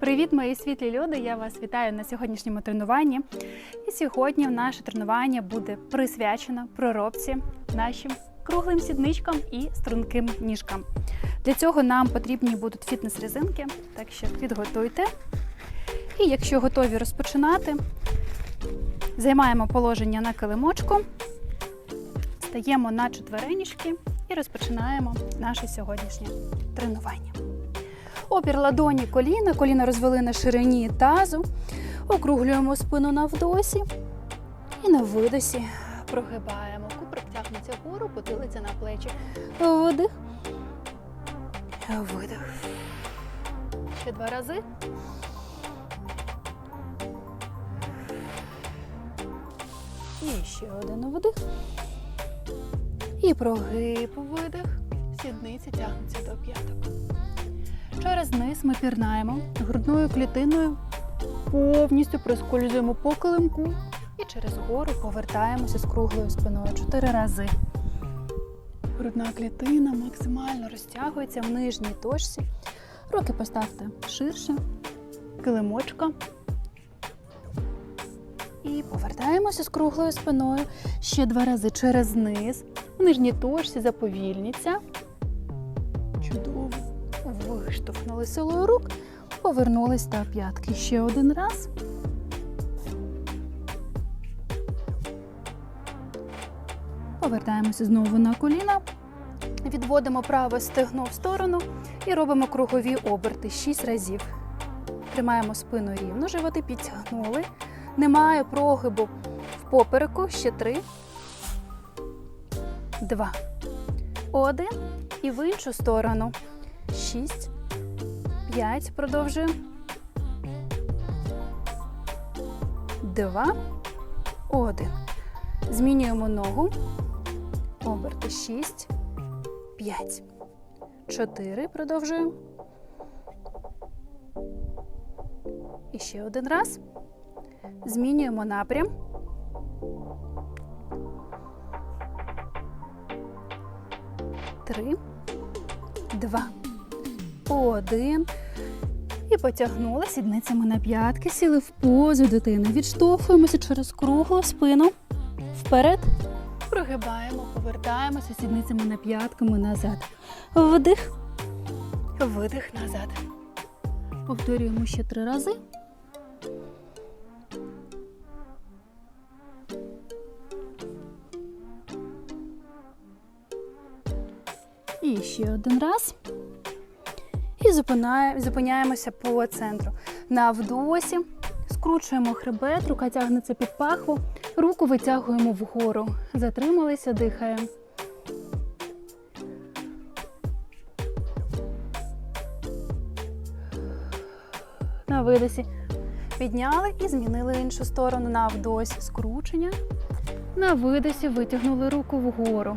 Привіт, мої світлі люди! Я вас вітаю на сьогоднішньому тренуванні. І сьогодні наше тренування буде присвячено проробці нашим круглим сідничкам і струнким ніжкам. Для цього нам потрібні будуть фітнес-резинки, так що підготуйте. І якщо готові розпочинати, займаємо положення на килимочку, стаємо на четверенішки і розпочинаємо наше сьогоднішнє тренування. Опір ладоні коліна, коліна розвели на ширині тазу, округлюємо спину на вдосі і на видосі прогибаємо. Куприк тягнеться вгору, потилиця на плечі. Вдих. Видих. Ще два рази. І ще один вдих. І прогиб видих. Сідниці тягнуться до п'яток. Через низ ми пірнаємо грудною клітиною, повністю проскользуємо по килимку і через гору повертаємося з круглою спиною чотири рази. Грудна клітина максимально розтягується в нижній точці. Руки поставте ширше, килимочка. І повертаємося з круглою спиною ще два рази через низ. В нижній точці заповільніться. Виштовхнули силою рук, повернулись та п'ятки. Ще один раз. Повертаємося знову на коліна. Відводимо праве стегно в сторону і робимо кругові оберти 6 разів. Тримаємо спину рівно, животи підтягнули. Немає прогибу в попереку. Ще три. Два. Один. І в іншу сторону. Шість. П'ять. Продовжуємо. Два. Один. Змінюємо ногу. Оберти. Шість. П'ять. Чотири. Продовжуємо. І ще один раз. Змінюємо напрям. Три, два, один. І потягнули сідницями на п'ятки, сіли в позу дитини. Відштовхуємося через круглу спину. Вперед. Прогибаємо, повертаємося сідницями на п'ятками назад. Вдих. Видих назад. Повторюємо ще три рази. І ще один раз. Зупиняємося по центру. На вдосі скручуємо хребет, рука тягнеться під пахву, руку витягуємо вгору. Затрималися, дихаємо. На видосі підняли і змінили іншу сторону на вдосі. Скручення. На видосі витягнули руку вгору.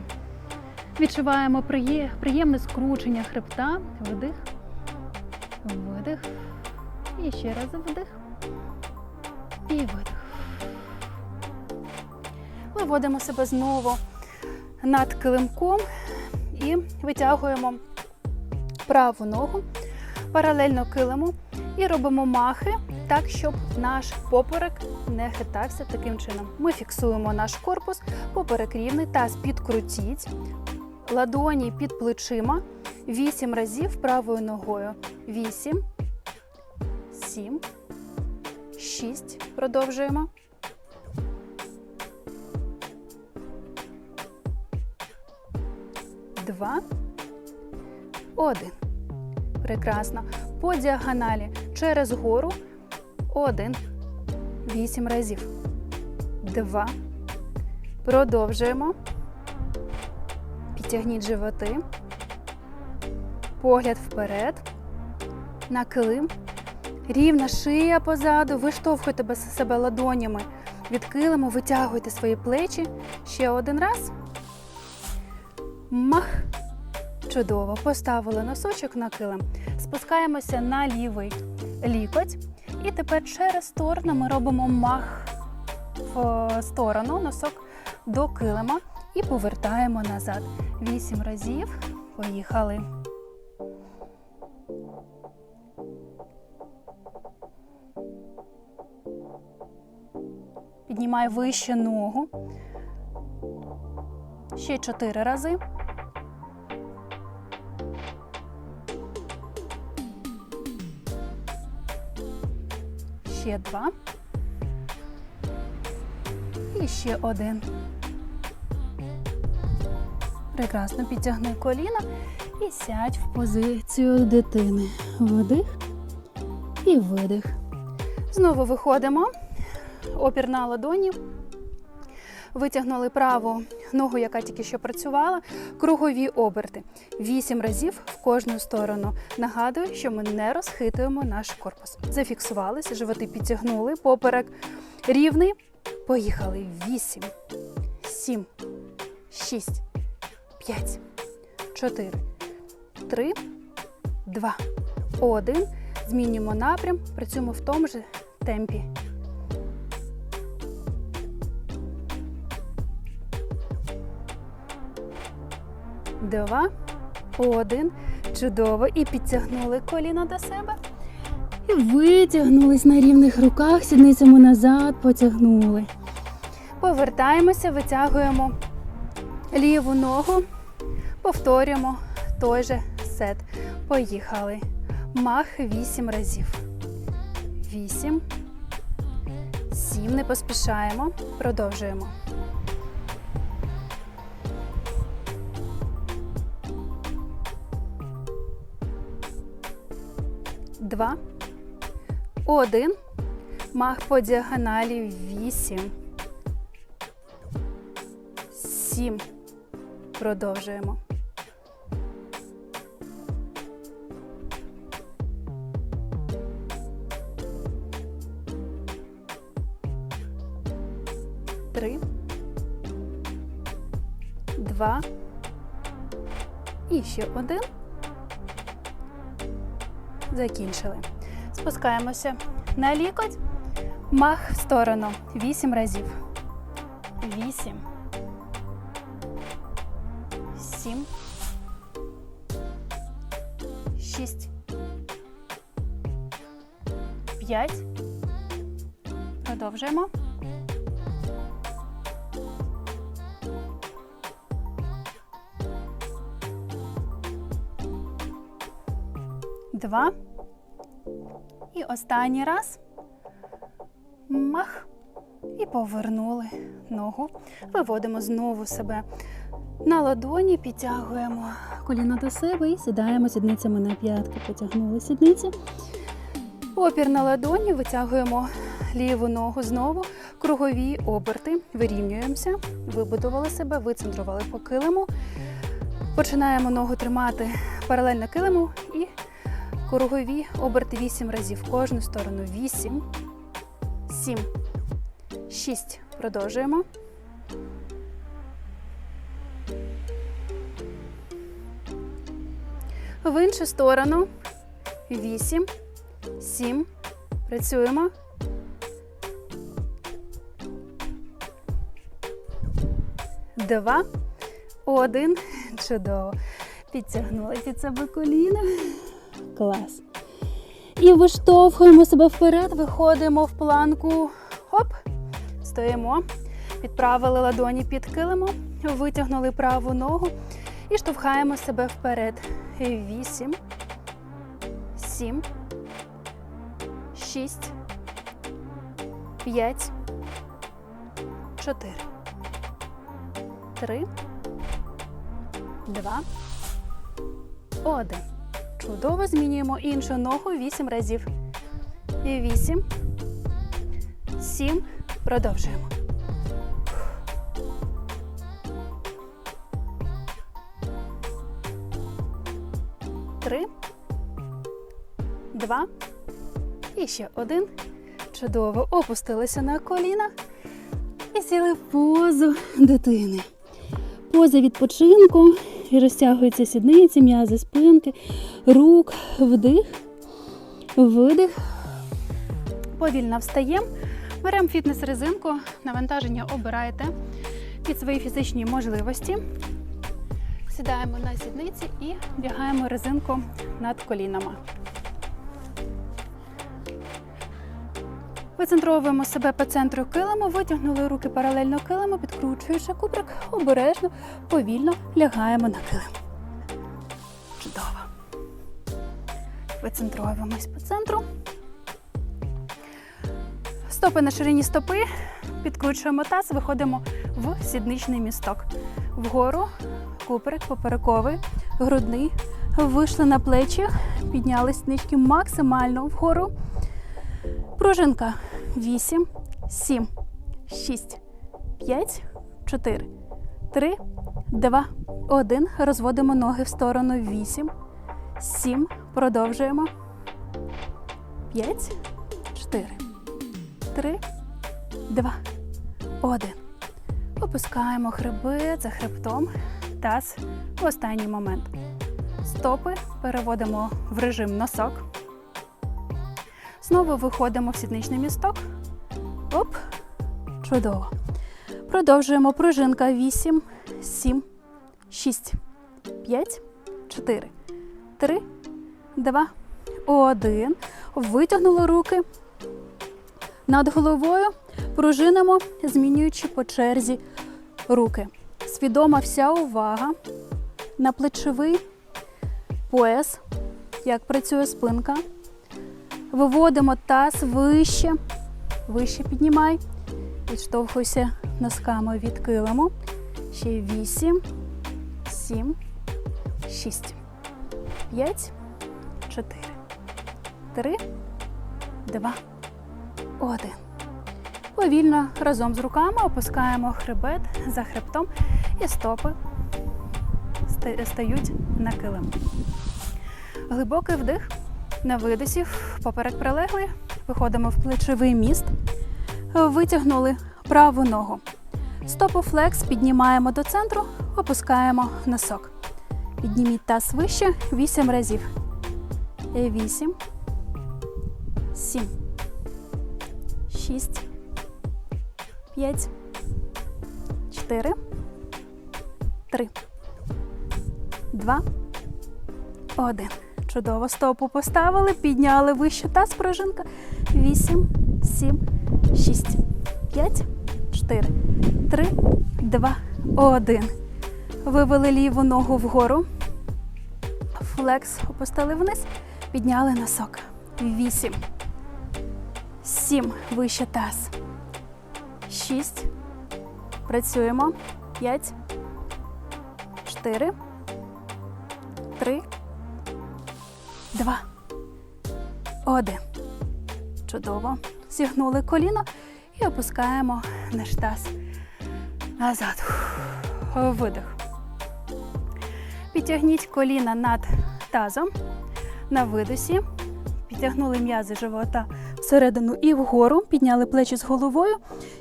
Відчуваємо приє- приємне скручення хребта. Вдих, видих. І ще раз вдих. І видих. Виводимо себе знову над килимком і витягуємо праву ногу паралельно килиму і робимо махи так, щоб наш поперек не хитався таким чином. Ми фіксуємо наш корпус, поперек рівний, таз підкрутіть, ладоні під плечима. Вісім разів правою ногою. Вісім, сім, шість. Продовжуємо. Два. Один. Прекрасно. По діагоналі через гору. Один. Вісім разів. Два. Продовжуємо. Підтягніть животи. Погляд вперед. На килим. Рівна шия позаду. Виштовхуйте себе ладонями. Від килиму витягуйте свої плечі. Ще один раз. Мах. Чудово. Поставили носочок на килим. Спускаємося на лівий лікоть. І тепер через сторону ми робимо мах в сторону, носок до килима і повертаємо назад. Вісім разів. Поїхали. Піднімай вище ногу. Ще чотири рази. Ще два. І ще один. Прекрасно підтягни коліна і сядь в позицію дитини. Вдих і видих. Знову виходимо. Опір на ладоні. Витягнули праву ногу, яка тільки що працювала, кругові оберти. Вісім разів в кожну сторону. Нагадую, що ми не розхитуємо наш корпус. Зафіксувалися, животи підтягнули, поперек рівний. Поїхали. Вісім, сім, шість, п'ять, чотири, три, два, один. Змінюємо напрям, працюємо в тому ж темпі. Два, один. Чудово. І підтягнули коліно до себе. І витягнулись на рівних руках, сідницями назад, потягнули. Повертаємося, витягуємо ліву ногу, повторюємо той же сет. Поїхали. Мах 8 разів. 8. 7. Не поспішаємо. Продовжуємо. Два. Один. Мах по діагоналі. Вісім. Сім. Продовжуємо. Три. Два. І ще один. Закінчили. Спускаємося на лікоть. Мах в сторону. Вісім разів. Вісім. Сім. Шість. П'ять. Продовжуємо. Два. І останній раз. Мах. І повернули ногу. Виводимо знову себе на ладоні, підтягуємо коліно до себе і сідаємо сідницями на п'ятки. Потягнули сідниці. Опір на ладоні, витягуємо ліву ногу знову, кругові оберти, вирівнюємося, вибудували себе, вицентрували по килиму. Починаємо ногу тримати паралельно килиму і кругові оберти 8 разів в кожну сторону. 8, 7, 6. Продовжуємо. В іншу сторону. 8, 7. Працюємо. Два, один. Чудово. Підтягнули під себе коліна. Клас. І виштовхуємо себе вперед, виходимо в планку. Хоп. Стоїмо. Підправили ладоні під килимом, витягнули праву ногу і штовхаємо себе вперед. Вісім. Сім. Шість. П'ять. Чотири. Три. Два. Один. Чудово змінюємо іншу ногу 8 разів. І 8. 7. Продовжуємо. Три. Два. І ще один. Чудово. Опустилися на коліна. І сіли в позу дитини. Поза відпочинку. І розтягуються сідниці, м'язи спинки, рук, вдих, видих. Повільно встаємо. Беремо фітнес-резинку, навантаження обираєте під свої фізичні можливості. Сідаємо на сідниці і вдягаємо резинку над колінами. Вицентровуємо себе по центру килиму, витягнули руки паралельно килиму, підкручуючи куприк, обережно, повільно лягаємо на килим. Чудово. Вицентровуємось по центру. Стопи на ширині стопи, підкручуємо таз, виходимо в сідничний місток. Вгору, куприк, поперековий, грудний. Вийшли на плечі, підняли сіднички максимально вгору. Пружинка. 8, 7, 6, 5, 4, 3, 2, 1. Розводимо ноги в сторону. 8, 7. Продовжуємо. 5, 4, 3, 2, 1. Опускаємо хребет за хребтом. Таз в останній момент. Стопи переводимо в режим носок. Знову виходимо в сідничний місток. Оп. Чудово. Продовжуємо пружинка 8, 7, 6, 5, 4, 3, 2, 1. Витягнули руки. Над головою пружинимо, змінюючи по черзі руки. Свідома вся увага на плечовий пояс, як працює спинка. Виводимо таз вище, вище піднімай. Відштовхуйся носками від килиму. Ще 8, 7, 6, 5, 4, 3, 2, 1. Повільно разом з руками опускаємо хребет за хребтом і стопи стають на килим. Глибокий вдих. На видосі поперек прилеглий. Виходимо в плечовий міст. Витягнули праву ногу. Стопу флекс піднімаємо до центру, опускаємо носок. Підніміть таз вище 8 разів. 8, 7, 6, 5, 4, 3, 2, 1. Чудово, стопу поставили, підняли вище таз, пружинка. 8, 7, 6, 5, 4, 3, 2, 1. Вивели ліву ногу вгору. Флекс опустили вниз, підняли носок. 8, 7, вище таз. 6. Працюємо. 5, 4, 3, Два. Один. Чудово. Зігнули коліно і опускаємо наш таз назад. Видих. Підтягніть коліна над тазом на видосі. Підтягнули м'язи живота всередину і вгору. Підняли плечі з головою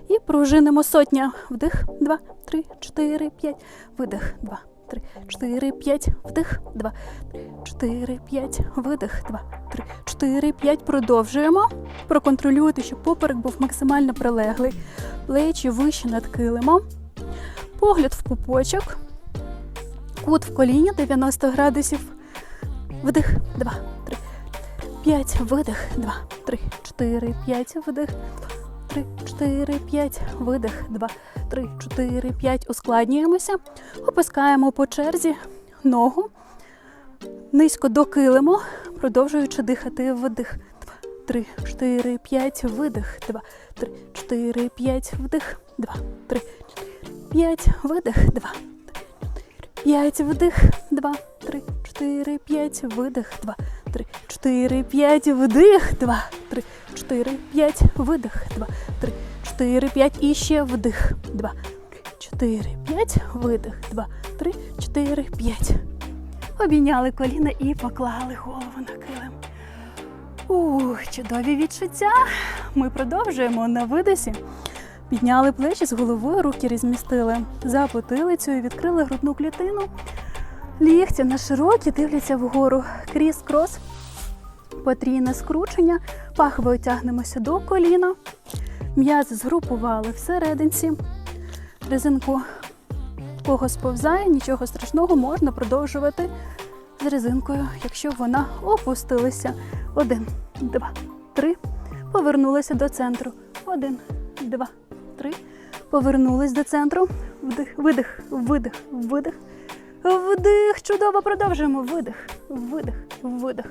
і пружинимо сотня. Вдих. Два, три, чотири, п'ять. Видих. Два, три, чотири, п'ять. Вдих. Два, три, чотири, п'ять. Видих. Два, три, чотири, п'ять. Продовжуємо. Проконтролюйте, щоб поперек був максимально прилеглий. Плечі вище над килимом. Погляд в пупочок. Кут в коліні 90 градусів. Вдих. Два, три, п'ять. Видих. Два, три, чотири, п'ять. Вдих. Три, чотири, п'ять. Видих. Два, три, чотири, п'ять. Ускладнюємося. Опускаємо по черзі ногу. Низько до килиму, продовжуючи дихати. Вдих. Два, три, чотири, п'ять. Видих. Два, три, чотири, п'ять. Вдих. Два, три, п'ять. Видих. Два, П'ять вдих, два, три, чотири, п'ять, видих, два, три, чотири, п'ять, вдих, два, три, чотири, п'ять, видих, два, три, чотири, п'ять і ще вдих, два, чотири, п'ять, видих, два, три, чотири, п'ять. Обійняли коліна і поклали голову на килим. Ух, чудові відчуття. Ми продовжуємо на видосі. Підняли плечі з головою, руки розмістили за потилицею, відкрили грудну клітину. Лігті на широкі дивляться вгору. Кріс-крос, потрійне скручення, пахви тягнемося до коліна. М'язи згрупували всерединці. Резинку кого сповзає, нічого страшного, можна продовжувати з резинкою, якщо вона опустилася. Один, два, три. Повернулися до центру. Один, два, три. Повернулись до центру. Вдих, видих, видих, видих. Вдих. Чудово продовжуємо. Видих, видих, видих.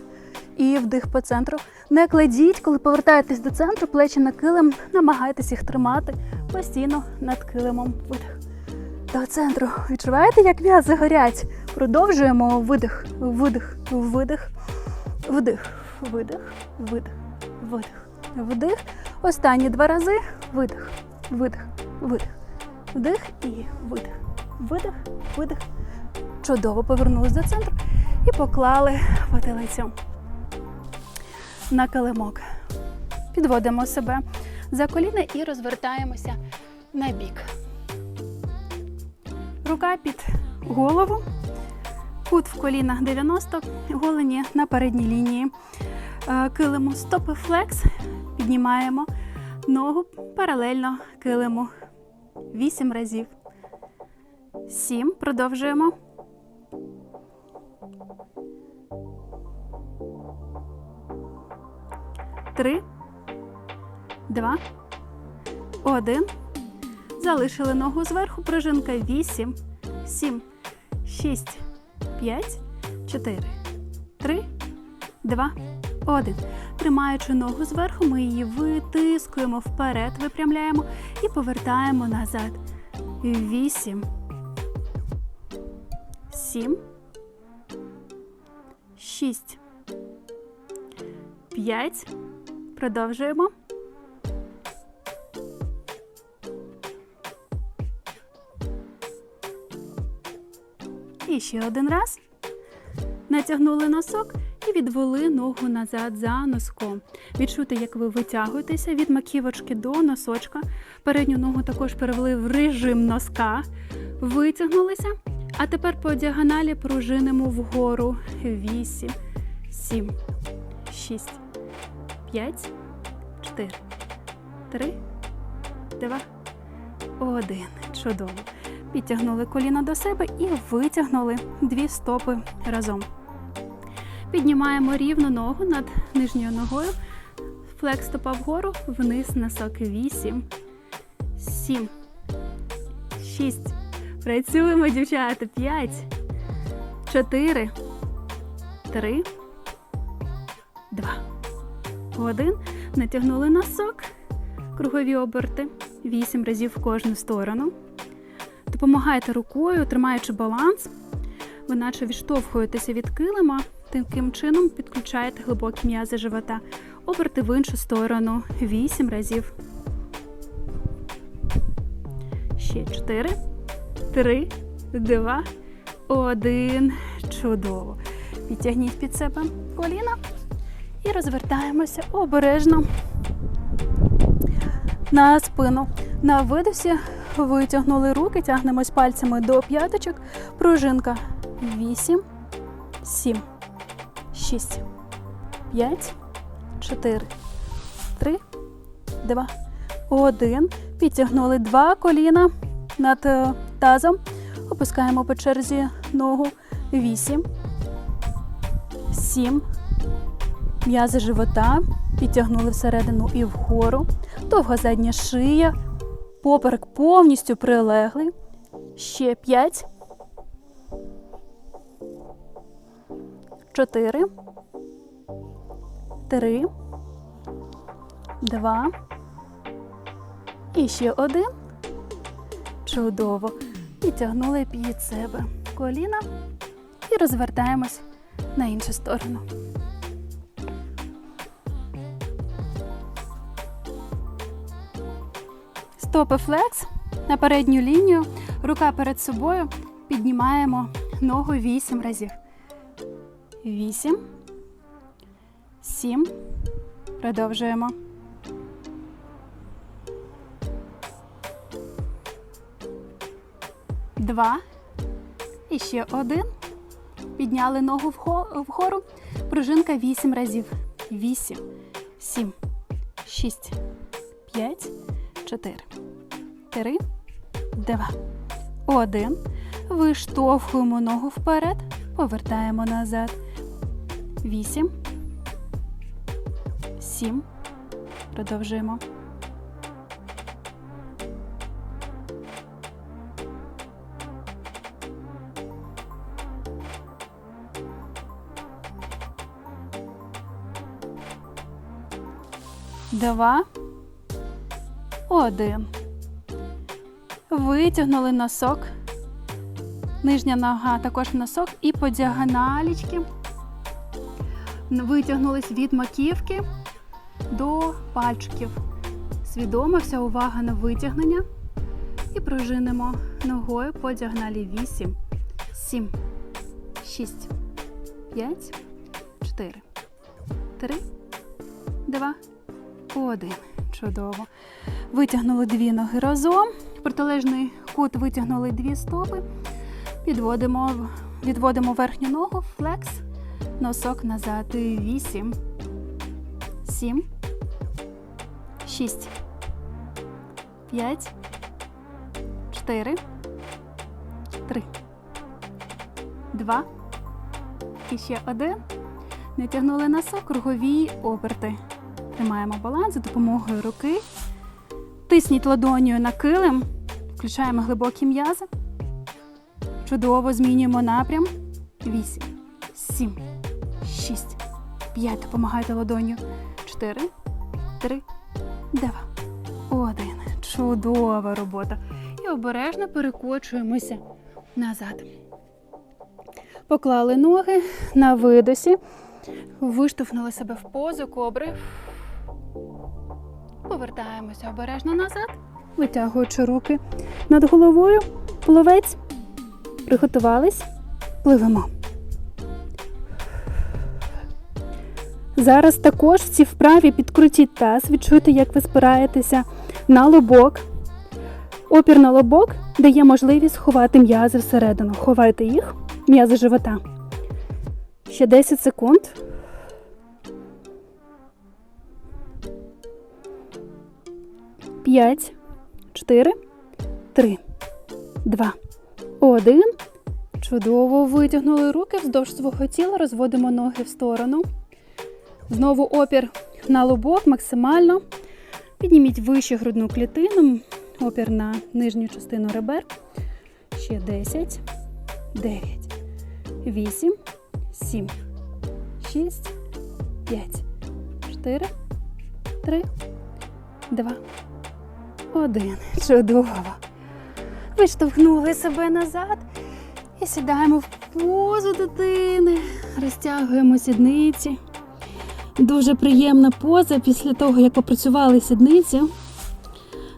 І вдих по центру. Не кладіть, коли повертаєтесь до центру, плечі на килим, намагайтесь їх тримати постійно над килимом. Видих. До центру. Відчуваєте, як м'язи горять? Продовжуємо. Видих, видих, видих, вдих, видих, видих, видих, вдих. Останні два рази. Видих, видих, видих, вдих і видих. Видих, видих. Чудово повернулись до центру і поклали потилицю на килимок. Підводимо себе за коліна і розвертаємося на бік. Рука під голову, кут в колінах 90, голені на передній лінії. Е, Килимо стопи флекс, піднімаємо ногу паралельно килиму 8 разів. 7. Продовжуємо. Три, два, один. Залишили ногу зверху. Пружинка 8, 7, 6, 5, 4, 3, 2, 1. Тримаючи ногу зверху, ми її витискуємо вперед, випрямляємо і повертаємо назад. 8, 7, 6, 5. Продовжуємо. І ще один раз. Натягнули носок і відвели ногу назад за носком. Відчути, як ви витягуєтеся від маківочки до носочка. Передню ногу також перевели в режим носка. Витягнулися. А тепер по діагоналі пружинимо вгору. 8, 7, 6, 5, 4, 3, 2, 1. Чудово. Підтягнули коліна до себе і витягнули дві стопи разом. Піднімаємо рівну ногу над нижньою ногою. Флекс стопа вгору, вниз носок. 8, 7, 6. Працюємо, дівчата. 5, 4, 3, 2, 1. Натягнули носок. Кругові оберти. 8 разів в кожну сторону. Допомагайте рукою, тримаючи баланс. Ви наче відштовхуєтеся від килима, таким чином підключаєте глибокі м'язи живота. Оберти в іншу сторону 8 разів. Ще 4, 3, 2, 1. Чудово. Підтягніть під себе коліна і розвертаємося обережно на спину. На видосі витягнули руки, тягнемось пальцями до п'яточок. Пружинка 8, 7, 6, 5, 4, 3, 2, 1. Підтягнули два коліна над е, тазом. Опускаємо по черзі ногу 8, 7, м'язи живота. Підтягнули всередину і вгору. Довга задня шия. Поперек повністю прилеглий. Ще 5. 4. 3. 2. І ще один. Чудово. Підтягнули під себе коліна і розвертаємось на іншу сторону. Стопи флекс на передню лінію, рука перед собою. Піднімаємо ногу 8 разів. 8. 7. Продовжуємо. Два. І ще один. Підняли ногу вгору. Пружинка 8 разів. 8, 7, 6, 5, 4, 3, 2, 1. Виштовхуємо ногу вперед. Повертаємо назад. 8, 7. Продовжуємо. Два. Один. Витягнули носок. Нижня нога також носок і по діагоналічки. Витягнулись від маківки до пальчиків. Свідомо вся увага на витягнення. І пружинимо ногою по діагоналі 8, 7, 6, 5, 4, 3, 2, 1. Чудово. Витягнули дві ноги разом. Протилежний кут витягнули дві стопи. Підводимо, відводимо верхню ногу, флекс, носок назад. 8, 7, 6, 5, 4, 3, 2. І ще один. Натягнули носок, кругові оберти. Тримаємо баланс за допомогою руки. Тисніть ладонью на килим, включаємо глибокі м'язи. Чудово змінюємо напрям. 8, 7, 6, 5. Допомагайте ладонью. 4, 3, 2, 1. Чудова робота. І обережно перекочуємося назад. Поклали ноги на видосі, виштовхнули себе в позу кобри. Повертаємося обережно назад, витягуючи руки над головою, пловець. Приготувались, пливемо. Зараз також в цій вправі підкрутіть таз, відчуйте, як ви спираєтеся на лобок. Опір на лобок дає можливість ховати м'язи всередину. Ховайте їх, м'язи живота. Ще 10 секунд. П'ять, чотири, три, два, один. Чудово витягнули руки вздовж свого тіла, розводимо ноги в сторону. Знову опір на лобок максимально. Підніміть вище грудну клітину, опір на нижню частину ребер. Ще 10, 9, 8, 7, 6, 5, 4, 3, 2, 1. Чудово. Виштовхнули себе назад і сідаємо в позу дитини. Розтягуємо сідниці. Дуже приємна поза після того, як попрацювали сідниці.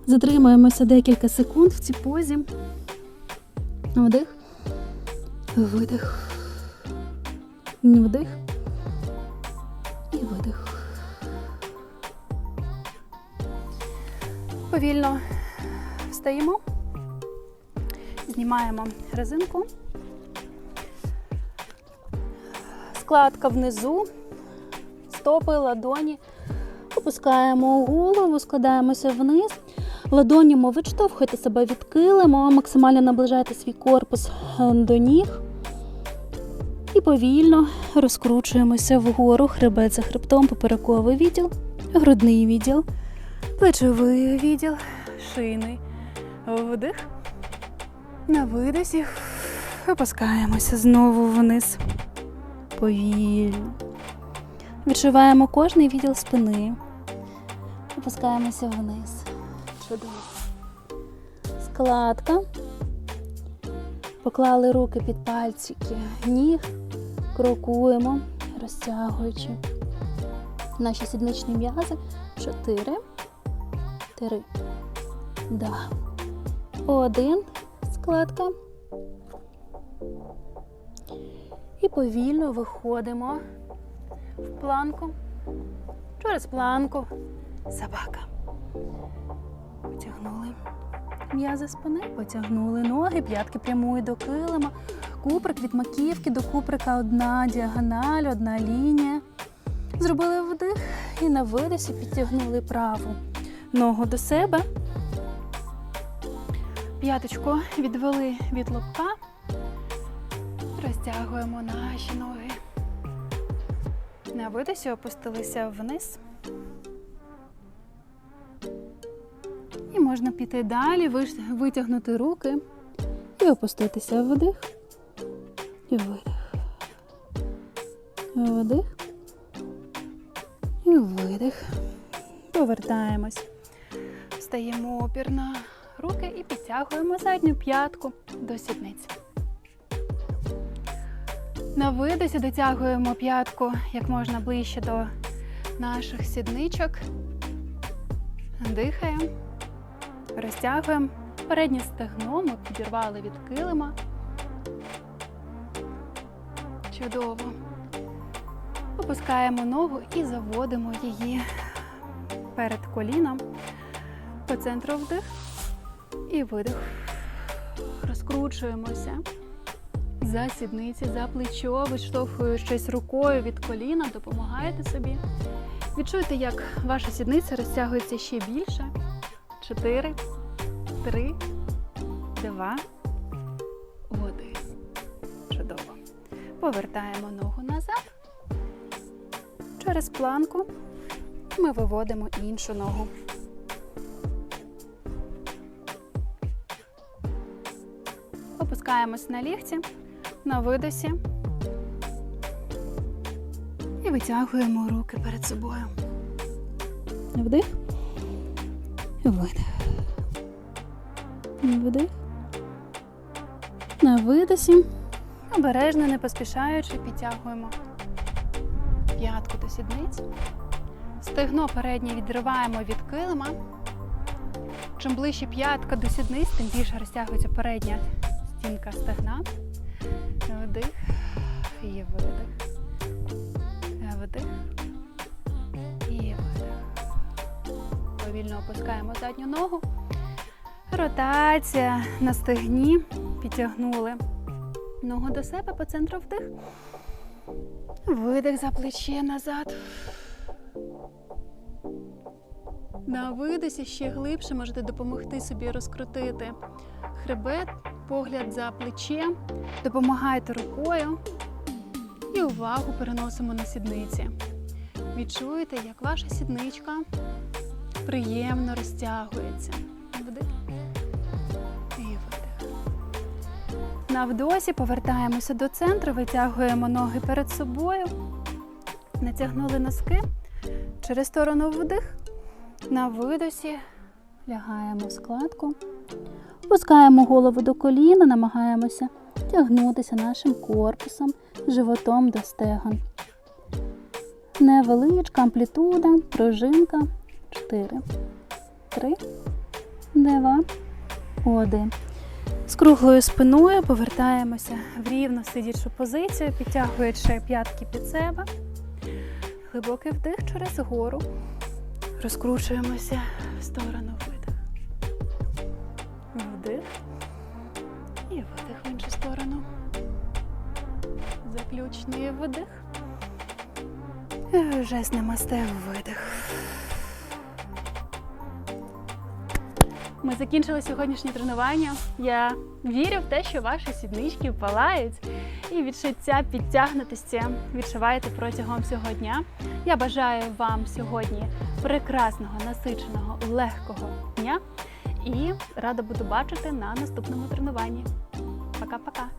Затримаємося декілька секунд в цій позі. Вдих. Видих. Вдих. І видих. Повільно встаємо. Знімаємо резинку. Складка внизу, стопи, ладоні. Опускаємо голову, складаємося вниз. Ладонями відштовхуйте себе від килиму, максимально наближайте свій корпус е, до ніг. І повільно розкручуємося вгору, хребет за хребтом, поперековий відділ, грудний відділ, плечовий відділ, шийний вдих. На видосі опускаємося знову вниз. Повільно. Відчуваємо кожний відділ спини. Опускаємося вниз. Чудово. Складка. Поклали руки під пальчики ніг. Крокуємо, розтягуючи наші сідничні м'язи. Чотири. Три. Два. Один. Складка. І повільно виходимо в планку. Через планку. Собака. Потягнули м'язи спини, потягнули ноги, п'ятки прямують до килима. Куприк від маківки до куприка одна діагональ, одна лінія. Зробили вдих і на видосі підтягнули праву ногу до себе. П'яточку відвели від лобка. Розтягуємо наші ноги. На видосі опустилися вниз. І можна піти далі, витягнути руки і опуститися вдих і видих. Вдих і видих. Повертаємось. Стаємо опір на руки і підтягуємо задню п'ятку до сідниць. На видосі дотягуємо п'ятку як можна ближче до наших сідничок. Дихаємо, розтягуємо. Переднє стегно ми підірвали від килима. Чудово. Опускаємо ногу і заводимо її перед коліном по центру вдих і видих. Розкручуємося за сідниці, за плечо, відштовхуючись рукою від коліна, допомагаєте собі. Відчуйте, як ваша сідниця розтягується ще більше. Чотири, три, два, один. Чудово. Повертаємо ногу назад. Через планку ми виводимо іншу ногу. Опускаємось на лігті, на видосі і витягуємо руки перед собою. Вдих. Видих. Вдих. На видосі. Обережно, не поспішаючи, підтягуємо п'ятку до сідниць. Стегно переднє відриваємо від килима. Чим ближче п'ятка до сідниць, тим більше розтягується передня стінка стегна. Вдих і видих. Вдих і видих. Повільно опускаємо задню ногу. Ротація на стегні. Підтягнули ногу до себе по центру вдих. Видих за плече назад. На видосі ще глибше можете допомогти собі розкрутити хребет, погляд за плече. Допомагайте рукою і увагу переносимо на сідниці. Відчуєте, як ваша сідничка приємно розтягується. Вдих і видих. На вдосі повертаємося до центру, витягуємо ноги перед собою, натягнули носки через сторону вдих. На видосі лягаємо в складку, опускаємо голову до коліна, намагаємося тягнутися нашим корпусом, животом до стегон. Невеличка амплітуда, пружинка. 4, 3, 2, 1. З круглою спиною повертаємося в рівно сидячу позицію, підтягуючи п'ятки під себе. Глибокий вдих через гору. Розкручуємося в сторону. Вдих. І видих в іншу сторону. Заключний видих. Жест намасте видих. Ми закінчили сьогоднішнє тренування. Я вірю в те, що ваші сіднички палають і відчуття підтягнутості відчуваєте протягом всього дня. Я бажаю вам сьогодні прекрасного, насиченого, легкого дня і рада буду бачити на наступному тренуванні. Пока-пока!